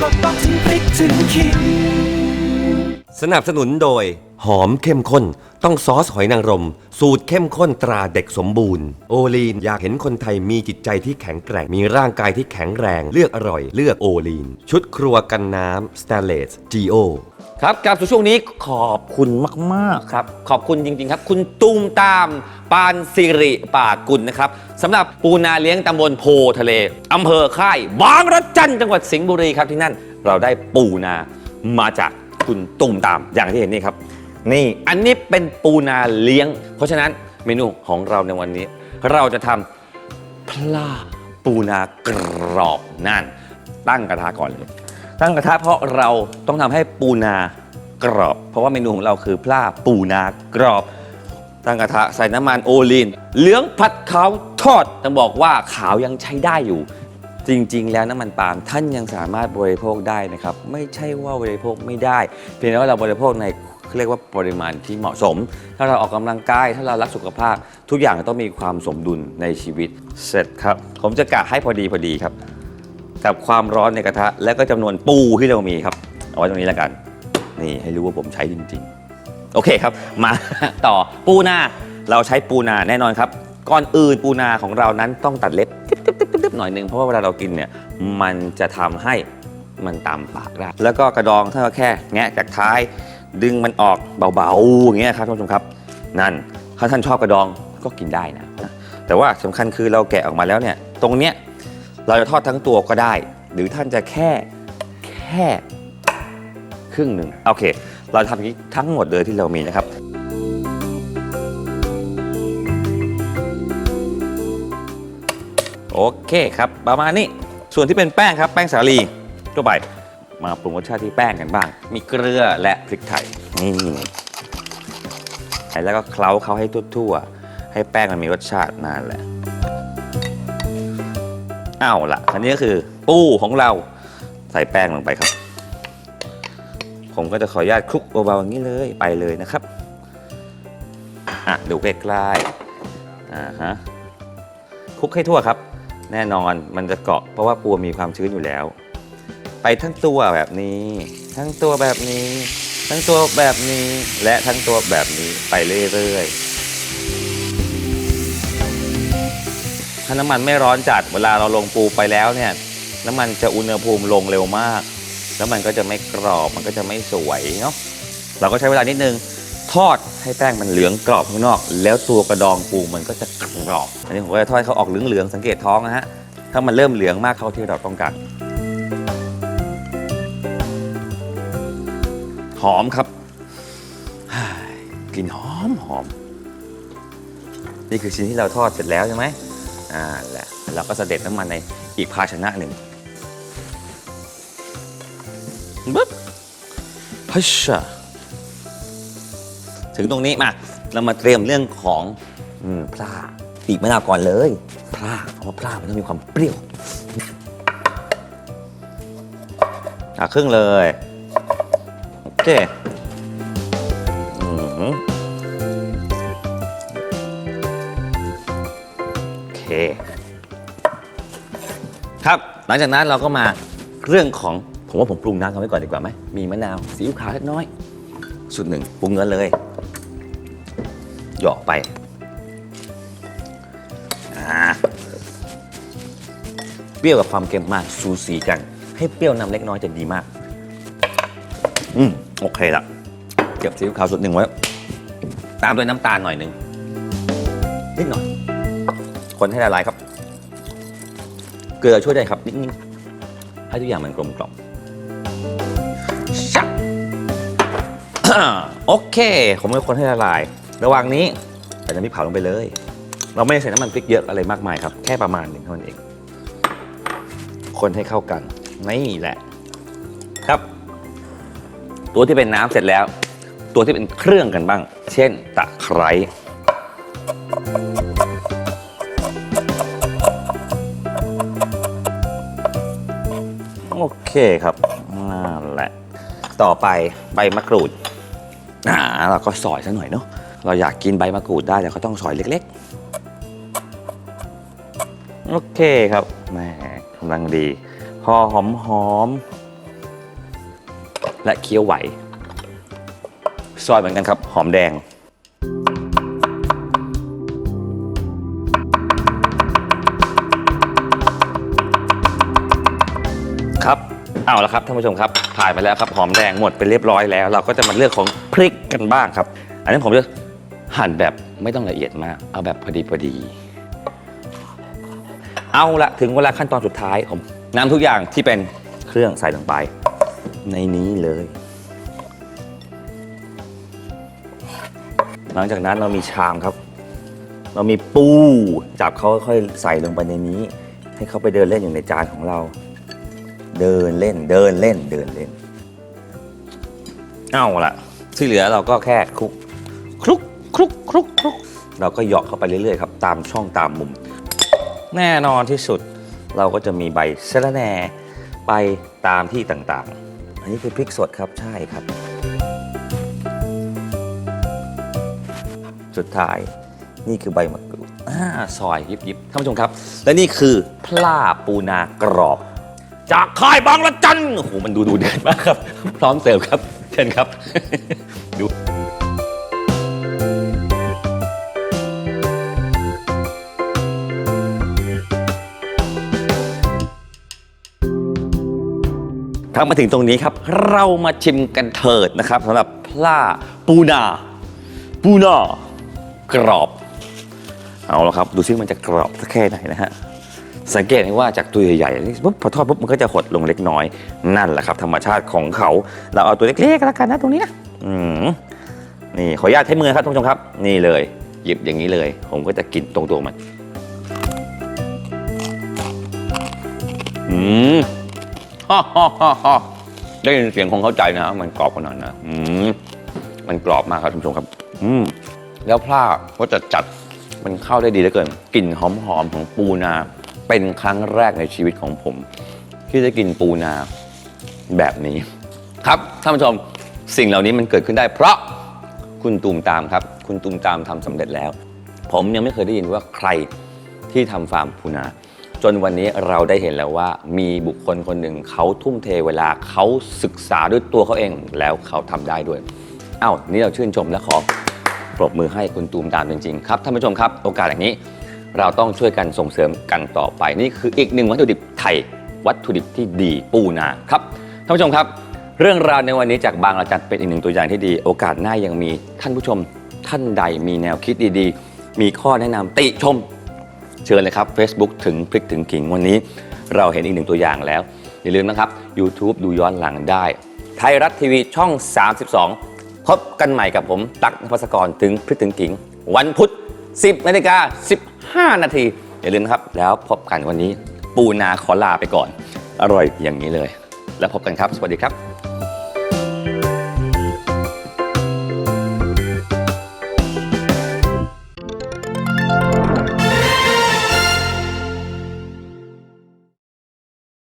ก็ต้องถึงพริกถึงขิงสนับสนุนโดย หอมเข้มข้น ต้องซอสหอยนางรม สูตรเข้มข้นตราเด็กสมบูรณ์ โอลีนอยากเห็นคนไทยมีจิตใจที่แข็งแกร่ง มีร่างกายที่แข็งแรง เลือกอร่อย เลือกโอลีน ชุดครัวกันน้ำสแตนเลสจีโอครับกลับสู่ช่วงนี้ขอบคุณมาก ๆ ครับ ขอบคุณจริง ๆ ครับ คุณตูมตามปานสิริปากุลนะครับสำหรับปูนาเลี้ยงตำบลโพทะเลอำเภอค่าย บางระจันจังหวัดสิงห์บุรีครับที่นั่น เราได้ปูนามาจากคุณตูมตามอย่างที่เห็นนี่ครับ นี่อันนี้เป็นปูนาเลี้ยง เพราะฉะนั้นเมนูของเราในวันนี้ เราจะทำพลาปูนากรอบนั่น ตั้งกระทะก่อนเลย ตั้งกระทะเพราะเราต้องทำให้ปูนากรอบ เพราะว่าเมนูของเราคือพลาปูนากรอบ ตั้งกระทะใส่น้ำมันโอลีนเหลืองผัดขาวทอดต้องบอกว่าขาวยังใช้ได้อยู่จริงๆ แล้วน้ำมันปาล์มท่านยังสามารถบริโภคได้นะครับ ไม่ใช่ว่าบริโภคไม่ได้ เพียงแต่ว่าเราบริโภคใน เรียกว่าปริมาณที่เหมาะสม ถ้าเราออกกำลังกาย ถ้าเรารักสุขภาพ ทุกอย่างต้องมีความสมดุลในชีวิต เสร็จครับ ผมจะกะให้พอดีพอดีครับ กับความร้อนในกระทะ และก็จำนวนปูที่เรามีครับ เอาไว้ตรงนี้แล้วกัน นี่ให้รู้ว่าผมใช้จริง ๆ โอเคครับ มาต่อปูนา เราใช้ปูนาแน่นอนครับ ก่อนอื่นปูนาของเรานั้นต้องตัดเล็บตึ๊บๆหน่อยหนึงเพราะว่าเวลาเรากินเนี่ยมันจะทำให้มันตามปากได้แล้วก็กระดองถ้าเราแค่แงะจากท้าย ดึงมันออกเบาๆอย่างเงี้ยครับท่านผู้ชมครับ นั่นถ้าท่านชอบกระดองก็กินได้นะ แต่ว่าสำคัญคือเราแกะออกมาแล้วเนี่ย ตรงเนี้ยเราจะทอดทั้งตัวก็ได้ หรือท่านจะแค่แค่ครึ่งหนึ่งโอเค เราทำนี้ทั้งหมดเลยที่เรามีนะครับโอเคครับประมาณนี้ส่วนที่เป็นแป้งครับแป้งสาลีก็ไป มาปรุงรสชาติที่แป้งกันบ้าง มีเกลือและพริกไทยนี่แล้วก็เคล้าเขาให้ทั่วๆ ให้แป้งมันมีรสชาตินั่นแหละเอาละอันนี้ก็คือปูของเราใส่แป้งลงไปครับ ผมก็จะขออนุญาตคลุกเบาๆอย่างนี้เลยไปเลยนะครับอะดูใกล้ๆอ่าฮะคลุกให้ทั่วครับ แน่นอนมันจะเกาะเพราะว่าปูมีความชื้นอยู่แล้ว ไปทั้งตัวแบบนี้ ทั้งตัวแบบนี้ ทั้งตัวแบบนี้ และทั้งตัวแบบนี้ไปเรื่อยๆ ถ้าน้ำมันไม่ร้อนจัดเวลาเราลงปูไปแล้วเนี่ยน้ำมันจะอุณหภูมิลงเร็วมาก แล้วมันก็จะไม่กรอบมันก็จะไม่สวยเนาะเราก็ใช้เวลานิดนึงทอดให้แป้งมันเหลืองกรอบข้างนอก แล้วตัวกระดองปูมันก็จะกรอบ อันนี้ผมก็จะทอดให้เขาออกเหลืองๆสังเกตท้องนะฮะถ้ามันเริ่มเหลืองมากเข้าที่เราต้องการ หอมครับกลิ่นหอมหอม นี่คือชิ้นที่เราทอดเสร็จแล้วใช่ไหมอ่าแหละเราก็เสด็จน้ำมันในอีกภาชนะหนึ่งปึ๊บพัชชาถึงตรงนี้มา เรามาเตรียมเรื่องของอืมพร่าปีกมะนาวก่อนเลยพร่าเพราะว่าพร่ามันต้องมีความเปรี้ยวอะครึ่งเลย โอเคอืมโอเค ครับ หลังจากนั้นเราก็มาเรื่องของ ผมว่าผมปรุงน้ำกันไว้ก่อนดีกว่าไหม มีมะนาวซีอิ๊วขาวเล็กน้อย สุดหนึ่งปรุงเงินเลย หยอกไปอ่าเปรี้ยวกับความเค็มมาก สูสีกัน ให้เปรี้ยวนำเล็กน้อยจะดีมาก อืม โอเคละเก็บซีอิ๊วขาวสุดหนึ่งไว้ ตามด้วยน้ำตาลหน่อยหนึ่งนิดหน่อย คนให้ละลายครับ เกลือช่วยได้ครับนิดนึงให้ทุกอย่างมันกลมกล่อมชักโอเค ผมเป็นคนให้ละลาย ระหว่างนี้ใส่น้ำพริกเผาลงไปเลย เราไม่ได้ใส่น้ำมันพริกเยอะอะไรมากมายครับ แค่ประมาณหนึ่งเท่านั้นเอง คนให้เข้ากัน นี่แหละ ครับ ตัวที่เป็นน้ำเสร็จแล้ว ตัวที่เป็นเครื่องกันบ้าง เช่น ตะไคร้โอเคครับนั่นแหละ ต่อไปใบมะกรูดอ่าเราก็ซอยซะหน่อยเนาะเราอยากกินใบมะกรูดได้แต่ก็ต้องซอยเล็กๆ โอเคครับแหมกำลังดี พอหอมหอม และเคี้ยวไหว ซอยเหมือนกันครับ หอมแดง ครับเอาละครับท่านผู้ชมครับผ่านไปแล้วครับหอมแดงหมดไปเรียบร้อยแล้ว เราก็จะมาเลือกของพริกกันบ้างครับ อันนี้ผมจะหั่นแบบไม่ต้องละเอียดมาก เอาแบบพอดีพอดี เอาละถึงเวลาขั้นตอนสุดท้ายผมนำทุกอย่างที่เป็นเครื่องใส่ลงไป ในนี้เลย หลังจากนั้นเรามีชามครับ เรามีปูจับเขาค่อยใส่ลงไปในนี้ ให้เขาไปเดินเล่นอยู่ในจานของเรา เดินเล่นเดินเล่นเดินเล่น เอาละที่เหลือเราก็แค่คลุกคลุกคลุกคลุกคลุกเราก็เหยาะเข้าไปเรื่อยๆครับตามช่องตามมุม แน่นอนที่สุดเราก็จะมีใบสะรแหน่ไปตามที่ต่างๆ อันนี้คือพริกสดครับใช่ครับ สุดท้ายนี่คือใบมะกรูดอาซอยยิบยิบท่านผู้ชมครับ และนี่คือพลาปูนากรอบ จากค่ายบางละจันโอ้โหมันดูดูเดือดมากครับ พร้อมเสิร์ฟครับ เชิญครับดู ทามาถึงตรงนี้ครับ เรามาชิมกันเถิดนะครับสำหรับพล่าปูนาปูนากรอบ เอาละครับ ดูซิมันจะกรอบสักแค่ไหนนะฮะสังเกตให้ว่าจากตัวใหญ่ๆปุ๊บพอทอดปุ๊บมันก็จะหดลงเล็กน้อยนั่นแหละครับ ธรรมชาติของเขา เราเอาตัวเล็กๆแล้วกันนะตรงนี้นะอืมนี่ขออนุญาตใช้มือครับท่านผู้ชมครับ นี่เลย หยิบอย่างนี้เลย ผมก็จะกินตรงตัวมัน อืม ได้ยินเสียงคงเข้าใจนะมันกรอบขนาดนะอืมมันกรอบมากครับท่านผู้ชมครับ อืมแล้วพลาก็จะจัดมันเข้าได้ดีเหลือเกินกลิ่นหอมๆของปูนา เป็นครั้งแรกในชีวิตของผม ที่ได้กินปูนาแบบนี้ ครับท่านผู้ชมสิ่งเหล่านี้มันเกิดขึ้นได้ เพราะคุณตูมตามครับ คุณตูมตามทำสำเร็จแล้ว ผมยังไม่เคยได้ยินว่าใครที่ทำฟาร์มปูนา จนวันนี้เราได้เห็นแล้วว่ามีบุคคลคนหนึ่งเขาทุ่มเทเวลาเขาศึกษาด้วยตัวเขาเองแล้วเขาทำได้ด้วยอ้าวนี่เราชื่นชมและขอปรบมือให้คุณตูมตามจริงๆครับท่านผู้ชมครับโอกาสอย่างนี้ เราต้องช่วยกันส่งเสริมกันต่อไปนี่คืออีกหนึ่งวัตถุดิบไทย วัตถุดิบที่ดีปูนาครับท่านผู้ชมครับ เรื่องราวในวันนี้จากบางระจันเป็นอีกหนึ่งตัวอย่างที่ดี โอกาสหน้ายังมีท่านผู้ชมท่านใดมีแนวคิดดีๆ มีข้อแนะนำติชม เชิญเลยครับ Facebook ถึงพริกถึงขิงวันนี้ เราเห็นอีกหนึ่งตัวอย่างแล้ว อย่าลืมนะครับ YouTube ดูย้อนหลังได้ ไทยรัฐทีวีช่อง 32 พบกันใหม่กับผม ตั๊กนภัสกรถึงพริกถึงขิง วันพุธ 10นาฬิกา15 นาทีอย่าลืมนะครับ แล้วพบกันวันนี้ ปูนาขอลาไปก่อน อร่อยอย่างนี้เลย แล้วพบกันครับ สวัสดีครับ